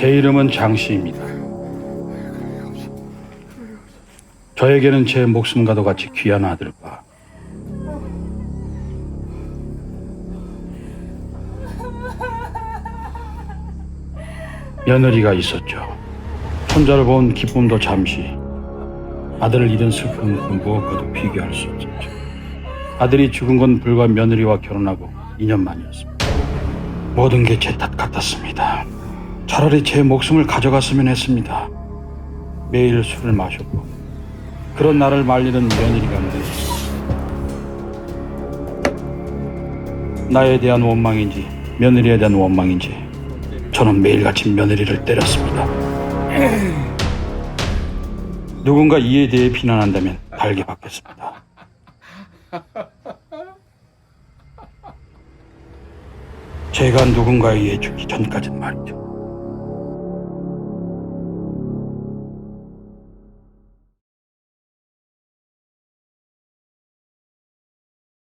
제 이름은 장씨입니다. 저에게는 제 목숨과도 같이 귀한 아들과 며느리가 있었죠. 손자를 본 기쁨도 잠시, 아들을 잃은 슬픔은 그 무엇과도 비교할 수 없었죠. 아들이 죽은 건 불과 며느리와 결혼하고 2년 만이었습니다. 모든 게 제 탓 같았습니다. 차라리 제 목숨을 가져갔으면 했습니다. 매일 술을 마셨고 그런 나를 말리는 며느리가 늘었습니다. 나에 대한 원망인지 며느리에 대한 원망인지 저는 매일같이 며느리를 때렸습니다. 누군가 이에 대해 비난한다면 달게 받겠습니다. 제가 누군가에 의해 죽기 전까진 말이죠.